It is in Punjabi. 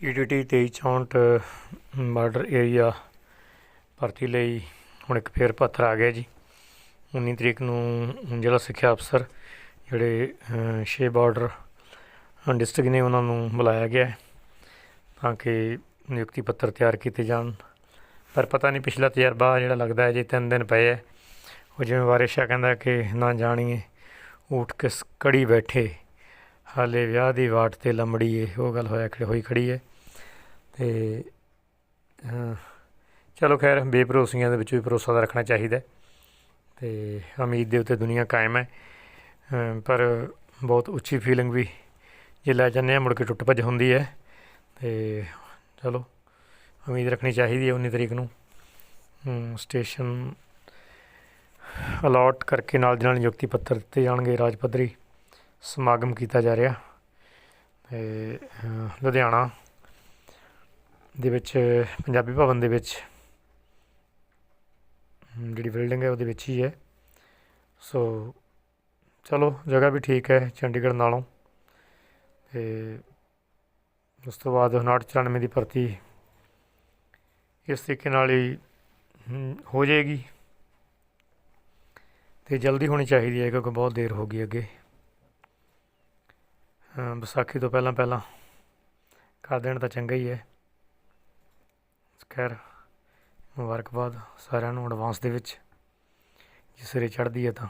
ਈਡੀਟੀ 2364 ਬਾਰਡਰ ਏਰੀਆ ਭਰਤੀ ਲਈ ਹੁਣ ਇੱਕ ਫੇਰ ਪੱਤਰ ਆ ਗਿਆ ਜੀ। 19 ਤਰੀਕ ਨੂੰ ਜ਼ਿਲ੍ਹਾ ਸਿੱਖਿਆ ਅਫਸਰ ਜਿਹੜੇ ਅ, ਛੇ ਬਾਰਡਰ ਡਿਸਟ੍ਰਿਕਟ ਨੇ ਉਹਨਾਂ ਨੂੰ ਬੁਲਾਇਆ ਗਿਆ ਤਾਂ ਕਿ ਨਿਯੁਕਤੀ ਪੱਤਰ ਤਿਆਰ ਕੀਤੇ ਜਾਣ। ਪਰ ਪਤਾ ਨਹੀਂ ਪਿਛਲਾ ਤਜਰਬਾ ਜਿਹੜਾ ਲੱਗਦਾ ਹੈ ਜੇ ਤਿੰਨ ਦਿਨ ਪਏ ਹੈ ਉਹ ਜਿਵੇਂ ਵਾਰਿਸ਼ਾ ਕਹਿੰਦਾ ਕਿ ਨਾ ਜਾਣੀਏ ਊਠ ਕਿਸ ਕੜੀ ਬੈਠੇ ਹਾਲੇ ਵਿਆਹ ਦੀ ਵਾਟ ਤੇ ਲੰਮੜੀਏ ਉਹ ਗੱਲ ਹੋਇਆ ਖੜੀ ਹੋਈ ਖੜੀ ਹੈ। ਤੇ ਚਲੋ ਖੈਰ, ਬੇਭਰੋਸੀਆਂ ਦੇ ਵਿੱਚ ਵੀ ਭਰੋਸਾ ਦਾ ਰੱਖਣਾ ਚਾਹੀਦਾ ਹੈ ਤੇ ਉਮੀਦ ਦੇ ਉੱਤੇ ਦੁਨੀਆ ਕਾਇਮ ਹੈ। ਪਰ ਬਹੁਤ ਉੱਚੀ ਫੀਲਿੰਗ ਵੀ ਜੇ ਲੈ ਜਾਂਦੇ ਹਾਂ, ਮੁੜ ਕੇ ਟੁੱਟ ਭੱਜ ਹੁੰਦੀ ਹੈ ਤੇ ਚਲੋ, ਉਮੀਦ ਰੱਖਣੀ ਚਾਹੀਦੀ ਹੈ 19 ਤਰੀਕ ਨੂੰ। ਸਟੇਸ਼ਨ ਅਲਾਟ ਕਰਕੇ ਨਾਲ ਦੀ ਨਾਲ ਨਿਯੁਕਤੀ ਪੱਤਰ ਦਿੱਤੇ ਜਾਣਗੇ, ਰਾਜ ਪੱਧਰੀ ਸਮਾਗਮ ਕੀਤਾ ਜਾ ਰਿਹਾ। ਤੇ ਲੁਧਿਆਣਾ ਦੇ ਵਿੱਚ, ਪੰਜਾਬੀ ਭਵਨ ਦੇ ਵਿੱਚ ਜਿਹੜੀ ਬਿਲਡਿੰਗ ਹੈ ਉਹਦੇ ਵਿੱਚ ਹੀ ਹੈ। ਸੋ ਚਲੋ, ਜਗ੍ਹਾ ਵੀ ਠੀਕ ਹੈ ਚੰਡੀਗੜ੍ਹ ਨਾਲੋਂ। ਤੇ ਉਸ ਤੋਂ ਬਾਅਦ 59 ਦੀ ਭਰਤੀ ਇਸ ਤਰੀਕੇ ਨਾਲ ਹੀ ਹੋ ਜਾਏਗੀ। ਤੇ ਜਲਦੀ ਹੋਣੀ ਚਾਹੀਦੀ ਹੈ ਕਿਉਂਕਿ ਬਹੁਤ ਦੇਰ ਹੋ ਗਈ ਅੱਗੇ। ਵਿਸਾਖੀ ਤੋਂ ਪਹਿਲਾਂ ਪਹਿਲਾਂ ਕਰ ਦੇਣ ਤਾਂ ਚੰਗਾ ਹੀ ਹੈ। ਖੈਰ ਮੁਬਾਰਕਬਾਦ ਸਾਰਿਆਂ ਨੂੰ ਐਡਵਾਂਸ ਦੇ ਵਿੱਚ। ਜੇ ਸਿਰੇ ਚੜ੍ਹਦੀ ਹੈ ਤਾਂ।